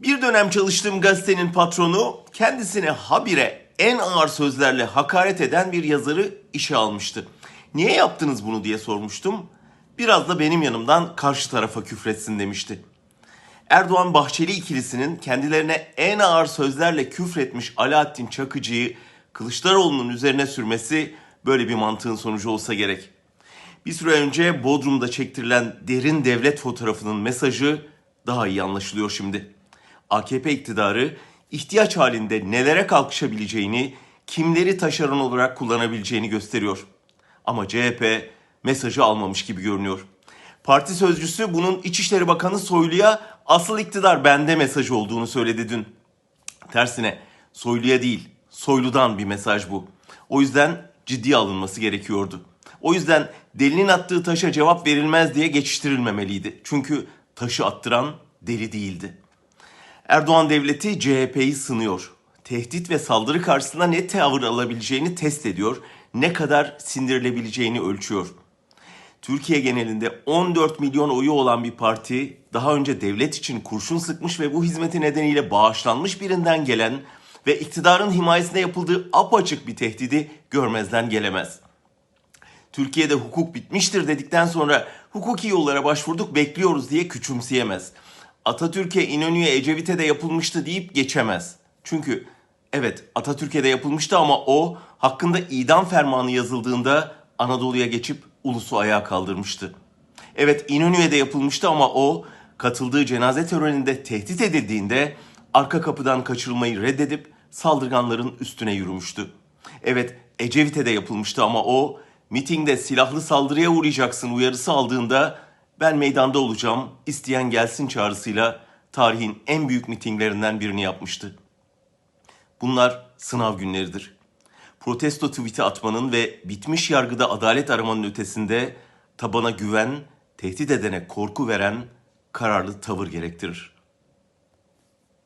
Bir dönem çalıştığım gazetenin patronu kendisine habire en ağır sözlerle hakaret eden bir yazarı işe almıştı. Niye yaptınız bunu diye sormuştum. Biraz da benim yanımdan karşı tarafa küfretsin demişti. Erdoğan Bahçeli ikilisinin kendilerine en ağır sözlerle küfretmiş Alaaddin Çakıcı'yı Kılıçdaroğlu'nun üzerine sürmesi böyle bir mantığın sonucu olsa gerek. Bir süre önce Bodrum'da çektirilen derin devlet fotoğrafının mesajı daha iyi anlaşılıyor şimdi. AKP iktidarı ihtiyaç halinde nelere kalkışabileceğini, kimleri taşeron olarak kullanabileceğini gösteriyor. Ama CHP mesajı almamış gibi görünüyor. Parti sözcüsü bunun İçişleri Bakanı Soylu'ya asıl iktidar bende mesajı olduğunu söyledi dün. Tersine Soylu'ya değil, Soylu'dan bir mesaj bu. O yüzden ciddiye alınması gerekiyordu. O yüzden delinin attığı taşa cevap verilmez diye geçiştirilmemeliydi. Çünkü taşı attıran deli değildi. Erdoğan devleti CHP'yi sınıyor. Tehdit ve saldırı karşısında ne tavır alabileceğini test ediyor, ne kadar sindirilebileceğini ölçüyor. Türkiye genelinde 14 milyon oyu olan bir parti daha önce devlet için kurşun sıkmış ve bu hizmeti nedeniyle bağışlanmış birinden gelen ve iktidarın himayesine yapıldığı apaçık bir tehdidi görmezden gelemez. Türkiye'de hukuk bitmiştir dedikten sonra hukuki yollara başvurduk bekliyoruz diye küçümseyemez. Atatürk'e, İnönü'ye, Ecevit'e de yapılmıştı deyip geçemez. Çünkü evet Atatürk'e de yapılmıştı ama o hakkında idam fermanı yazıldığında Anadolu'ya geçip ulusu ayağa kaldırmıştı. Evet İnönü'ye de yapılmıştı ama o katıldığı cenaze töreninde tehdit edildiğinde arka kapıdan kaçırılmayı reddedip saldırganların üstüne yürümüştü. Evet Ecevit'e de yapılmıştı ama o mitingde silahlı saldırıya uğrayacaksın uyarısı aldığında ben meydanda olacağım isteyen gelsin çağrısıyla tarihin en büyük mitinglerinden birini yapmıştı. Bunlar sınav günleridir. Protesto tweet'i atmanın ve bitmiş yargıda adalet aramanın ötesinde tabana güven, tehdit edene korku veren kararlı tavır gerektirir.